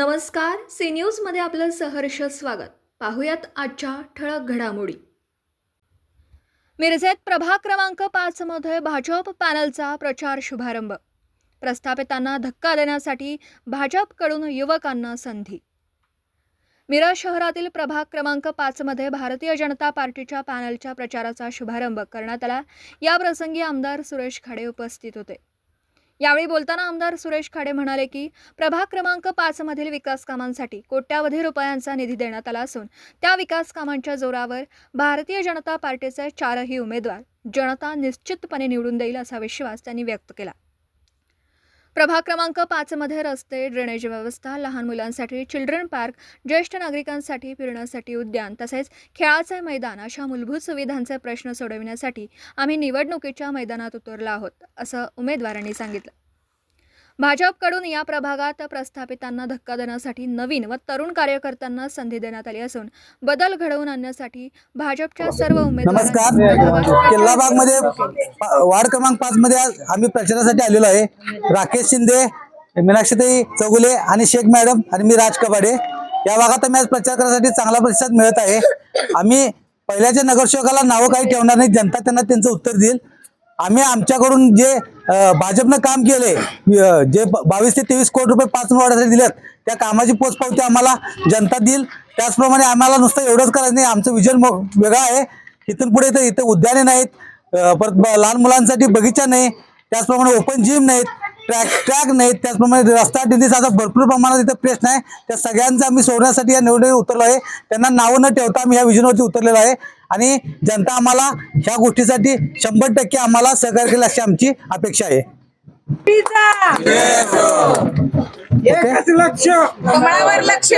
नमस्कार सी न्यूजमध्ये आपलं सहर्ष स्वागत. पाहूयात आजच्या ठळक घडामोडी. मिरजेत प्रभाग क्रमांक पाचमध्ये भाजप पॅनलचा प्रचार शुभारंभ. प्रस्थापितांना धक्का देण्यासाठी भाजपकडून युवकांना संधी. मिरज शहरातील प्रभाग क्रमांक पाचमध्ये भारतीय जनता पार्टीच्या पॅनलच्या प्रचाराचा शुभारंभ करण्यात आला. याप्रसंगी आमदार सुरेश खाडे उपस्थित होते. यावेळी बोलताना आमदार सुरेश खाडे म्हणाले की प्रभाग क्रमांक पाच मधील विकास कामांसाठी कोट्यावधी रुपयांचा निधी देण्यात आला असून त्या विकास कामांच्या जोरावर भारतीय जनता पार्टीचे चारही उमेदवार जनता निश्चितपणे निवडून देईल असा विश्वास त्यांनी व्यक्त केला. प्रभाग क्रमांक पाचमध्ये रस्ते ड्रेनेज व्यवस्था लहान मुलांसाठी चिल्ड्रन पार्क ज्येष्ठ नागरिकांसाठी फिरण्यासाठी उद्यान तसेच खेळाचे मैदान अशा मूलभूत सुविधांचे प्रश्न सोडविण्यासाठी आम्ही निवडणुकीच्या मैदानात उतरलो आहोत असं उमेदवारांनी सांगितलं. भाजपकडून या प्रभागात प्रस्थापितांना धक्का देण्यासाठी नवीन व तरुण कार्यकर्त्यांना संधी देण्यात आली असून बदल घडवून आणण्यासाठी भाजपच्या सर्वमध्ये वार्ड क्रमांक पाच मध्ये आज आम्ही प्रचारासाठी आलेलो आहे. राकेश शिंदे मीनाक्षीताई चौगुले आणि शेख मॅडम आणि मी राज कबाडे. या भागात आम्ही आज प्रचार करण्यासाठी चांगला प्रतिसाद मिळत आहे. आम्ही पहिल्याच्या नगरसेवकाला नावं काही ठेवणार नाही जनता त्यांना त्यांचं उत्तर देईल. आम्ही आमच्याकडून जे भाजपनं काम केले जे बावीस ते तेवीस कोटी रुपये पाच वाढासाठी दिलेत त्या कामाची पोचपावती आम्हाला जनता देईल. त्याचप्रमाणे आम्हाला नुसतं एवढंच करायचं नाही आमचं विजन वेगळं आहे. इथून पुढे तर इथं उद्याने नाहीत परत लहान मुलांसाठी बगीचा नाही त्याचप्रमाणे ओपन जिम नाहीत ट्रॅक ट्रॅक नाहीत त्याचप्रमाणे रस्ता डिंडीचा भरपूर प्रमाणात इथं प्रश्न आहे त्या सगळ्यांचा आम्ही सोडण्यासाठी या निवडणुकीत उतरलो आहे. त्यांना नावं न ठेवता आम्ही ह्या विजनवरती उतरलेलो आहे. आणि जनता आम्हाला ह्या गोष्टीसाठी शंभर टक्के आम्हाला सहकार्य केलं अशी आमची अपेक्षा आहे. लक्ष! लक्ष!